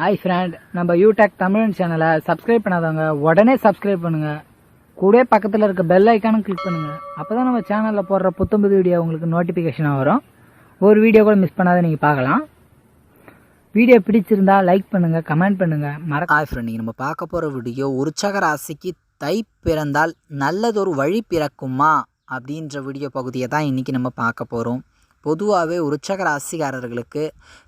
Hi friend நம்ம யூடெக் தமிழ் சேனலை subscribe பண்ணாதவங்க உடனே சப்ஸ்கிரைப் பண்ணுங்க. கூட பக்கத்தில் இருக்க பெல் ஐக்கானும் கிளிக் பண்ணுங்க. அப்பதான் நம்ம சேனலில் போடுற புத்தம்புது வீடியோ உங்களுக்கு நோட்டிஃபிகேஷனாக வரும். ஒரு வீடியோ கூட மிஸ் பண்ணாத நீங்கள் பார்க்கலாம். வீடியோ பிடிச்சிருந்தா லைக் பண்ணுங்க கமெண்ட் பண்ணுங்க. மறக்க ஹாய் ஃப்ரெண்ட் நம்ம பார்க்க போகிற வீடியோ உற்சக ராசிக்கு தை பிறந்தால் நல்லதொரு வழி பிறக்குமா அப்படின்ற வீடியோ பகுதியை தான் இன்றைக்கி நம்ம பார்க்க போகிறோம் பொதுவாகவே உற்சக ராசிக்காரர்களுக்கு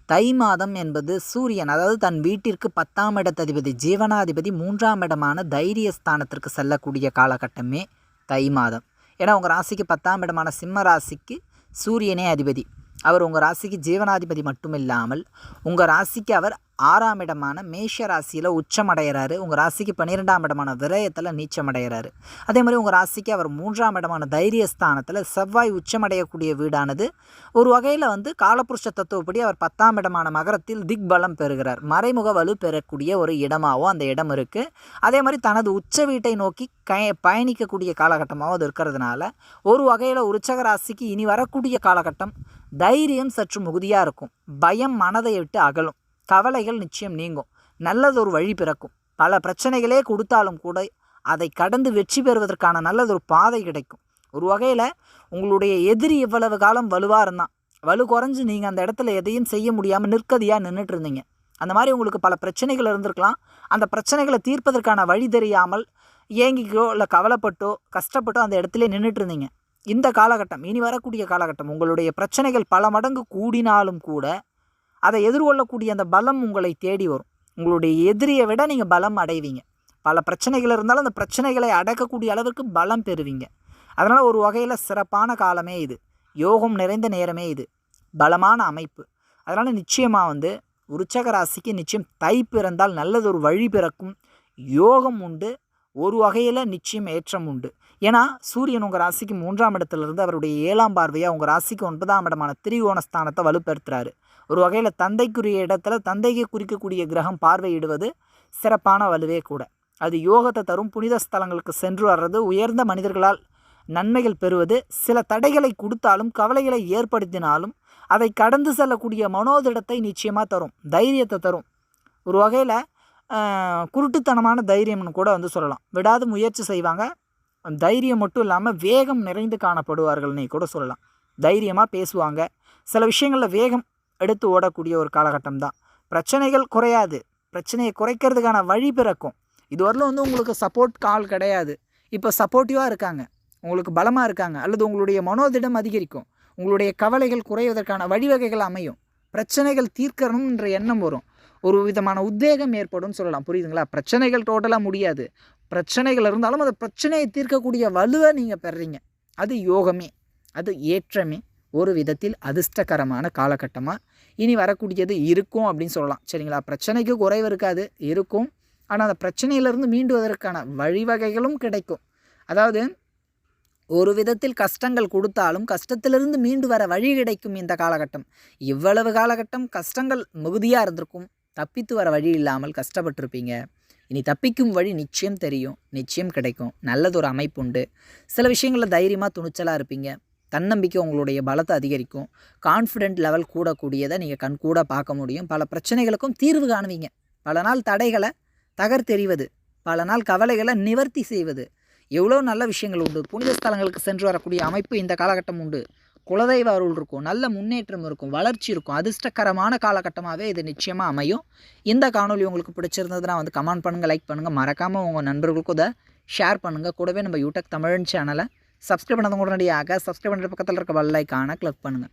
தை மாதம் என்பது சூரியன் அதாவது தன் வீட்டிற்கு பத்தாம் இடத்ததிபதி ஜீவனாதிபதி மூன்றாம் இடமான தைரிய ஸ்தானத்திற்கு செல்லக்கூடிய காலகட்டமே தை மாதம். ஏன்னா உங்கள் ராசிக்கு பத்தாம் இடமான சிம்ம ராசிக்கு சூரியனே அதிபதி. அவர் உங்கள் ராசிக்கு ஜீவனாதிபதி மட்டும் இல்லாமல் உங்கள் ராசிக்கு அவர் ஆறாம் இடமான மேஷ ராசியில் உச்சமடைகிறாரு. உங்கள் ராசிக்கு பன்னிரெண்டாம் இடமான விரயத்தில் நீச்சமடைகிறாரு. அதே மாதிரி உங்கள் ராசிக்கு அவர் மூன்றாம் இடமான தைரியஸ்தானத்தில் செவ்வாய் உச்சமடையக்கூடிய வீடானது. ஒரு வகையில் வந்து காலப்புருஷ தத்துவப்படி அவர் பத்தாம் இடமான மகரத்தில் திக்பலம் பெறுகிறார். மறைமுக வலு பெறக்கூடிய ஒரு இடமாகவும் அந்த இடம் இருக்குது அதே மாதிரி தனது உச்ச வீட்டை நோக்கி கய பயணிக்கக்கூடிய காலகட்டமாகவும் அது இருக்கிறதுனால ஒரு வகையில் உற்சக ராசிக்கு இனி வரக்கூடிய காலகட்டம் தைரியம் சற்று மிகுதியாக இருக்கும். பயம் மனதை விட்டு அகலும். கவலைகள் நிச்சயம் நீங்கும். நல்லதொரு வழி பிறக்கும். பல பிரச்சனைகளே கொடுத்தாலும் கூட அதை கடந்து வெற்றி பெறுவதற்கான நல்லதொரு பாதை கிடைக்கும். ஒரு வகையில் உங்களுடைய எதிரி இவ்வளவு காலம் வலுவாக இருந்தான் வலு குறைஞ்சு நீங்கள் அந்த இடத்துல எதையும் செய்ய முடியாமல் நிற்கதியாக நின்றுட்டு இருந்தீங்க அந்த மாதிரி உங்களுக்கு பல பிரச்சனைகள் இருந்திருக்கலாம். அந்த பிரச்சனைகளை தீர்ப்பதற்கான வழி தெரியாமல் ஏங்கிக்கோ இல்லை கவலைப்பட்டோ கஷ்டப்பட்டோ அந்த இடத்துல நின்றுட்டு இருந்தீங்க இந்த காலகட்டம் இனி வரக்கூடிய காலகட்டம் உங்களுடைய பிரச்சனைகள் பல மடங்கு கூடினாலும் கூட அதை எதிர்கொள்ளக்கூடிய அந்த பலம் உங்களை தேடி வரும். உங்களுடைய எதிரியை விட நீங்கள் பலம் அடைவீங்க. பல பிரச்சனைகள் இருந்தாலும் அந்த பிரச்சனைகளை அடக்கக்கூடிய அளவுக்கு பலம் பெறுவீங்க. அதனால் ஒரு வகையில் சிறப்பான காலமே இது. யோகம் நிறைந்த நேரமே இது. பலமான அமைப்பு. அதனால் நிச்சயமாக வந்து உற்சக ராசிக்கு நிச்சயம் தை பிறந்தால் நல்லதொரு வழி பிறக்கும் யோகம் உண்டு. ஒரு வகையில் நிச்சயம் ஏற்றம் உண்டு. ஏன்னா சூரியன் உங்கள் ராசிக்கு மூன்றாம் இடத்துலேருந்து அவருடைய ஏழாம் பார்வையாக உங்கள் ராசிக்கு ஒன்பதாம் இடமான திரிகோணஸ்தானத்தை வலுப்படுத்துகிறாரு ஒரு வகையில் தந்தைக்குரிய இடத்துல தந்தைக்கு குறிக்கக்கூடிய கிரகம் பார்வையிடுவது சிறப்பான வலுவே கூட. அது யோகத்தை தரும் புனித ஸ்தலங்களுக்கு சென்று வர்றது உயர்ந்த மனிதர்களால் நன்மைகள் பெறுவது சில தடைகளை கொடுத்தாலும் கவலைகளை ஏற்படுத்தினாலும் அதை கடந்து செல்லக்கூடிய மனோதிடத்தை நிச்சயமாக தரும் தைரியத்தை தரும். ஒரு வகையில் குருட்டுத்தனமான தைரியம்னு கூட வந்து சொல்லலாம். விடாது முயற்சி செய்வாங்க. தைரியம் மட்டும் இல்லாமல் வேகம் நிறைந்து காணப்படுவார்கள்னே கூட சொல்லலாம். தைரியமாக பேசுவாங்க. சில விஷயங்களில் வேகம் எடுத்து ஓடக்கூடிய ஒரு காலகட்டம் தான். பிரச்சனைகள் குறையாது. பிரச்சனையை குறைக்கிறதுக்கான வழி பிறக்கும். இதுவரையிலும் வந்து உங்களுக்கு சப்போர்ட் கால் கிடையாது. இப்போ சப்போர்ட்டிவாக இருக்காங்க. உங்களுக்கு பலமாக இருக்காங்க. அல்லது உங்களுடைய மனோதிடம் அதிகரிக்கும். உங்களுடைய கவலைகள் குறைவதற்கான வழிவகைகள் அமையும். பிரச்சனைகள் தீர்க்கணும்ன்ற எண்ணம் வரும். ஒரு விதமான உத்வேகம் ஏற்படும் சொல்லலாம். புரியுதுங்களா? பிரச்சனைகள் டோட்டலாக முடியாது. பிரச்சனைகள் இருந்தாலும் அந்த பிரச்சனையை தீர்க்கக்கூடிய வலுவை நீங்கள் பெறுறீங்க அது யோகமே. அது ஏற்றமே. ஒரு விதத்தில் அதிர்ஷ்டகரமான காலகட்டமாக இனி வரக்கூடியது இருக்கும் அப்படின்னு சொல்லலாம். சரிங்களா? பிரச்சனைக்கு குறைவு இருக்காது. இருக்கும். ஆனால் அந்த பிரச்சனையிலிருந்து மீண்டுவதற்கான வழிவகைகளும் கிடைக்கும். அதாவது ஒரு விதத்தில் கஷ்டங்கள் கொடுத்தாலும் கஷ்டத்திலிருந்து மீண்டு வர வழி கிடைக்கும் இந்த காலகட்டம். இவ்வளவு காலகட்டம் கஷ்டங்கள் மிகுதியாக இருந்திருக்கும். தப்பித்து வர வழி இல்லாமல் கஷ்டப்பட்டிருப்பீங்க. இனி தப்பிக்கும் வழி நிச்சயம் தெரியும் நிச்சயம் கிடைக்கும். நல்லதொரு அமைப்பு உண்டு சில விஷயங்களில் தைரியமாக துணிச்சலாக இருப்பீங்க. தன்னம்பிக்கை உங்களுடைய பலத்தை அதிகரிக்கும். கான்ஃபிடென்ட் லெவல் கூடக்கூடியதை நீங்கள் கண் கூட பார்க்க முடியும். பல பிரச்சனைகளுக்கும் தீர்வு காணுவீங்க. பல நாள் தடைகளை தகர்த்தெறிவது பல நாள் கவலைகளை நிவர்த்தி செய்வது. எவ்வளோ நல்ல விஷயங்கள் உண்டு. புனித ஸ்தலங்களுக்கு சென்று வரக்கூடிய அமைப்பு இந்த காலகட்டம் உண்டு. குலதெய்வ அருள் இருக்கும் நல்ல முன்னேற்றம் இருக்கும் வளர்ச்சி இருக்கும் அதிர்ஷ்டகரமான காலகட்டமாகவே இது நிச்சயமாக அமையும். இந்த காணொலி உங்களுக்கு பிடிச்சிருந்ததுன்னா வந்து கமெண்ட் பண்ணுங்கள் லைக் பண்ணுங்கள் மறக்காமல் உங்கள் நண்பர்களுக்கும் இதை ஷேர் பண்ணுங்கள் கூடவே நம்ம யூடியூப் தமிழ் சேனலை சப்ஸ்கிரைப் பண்ணாதவங்க உடனடியாக சப்ஸ்கிரைப் பண்ணுற பக்கத்தில் இருக்க வல்லைக்கான கிளிக் பண்ணுங்கள்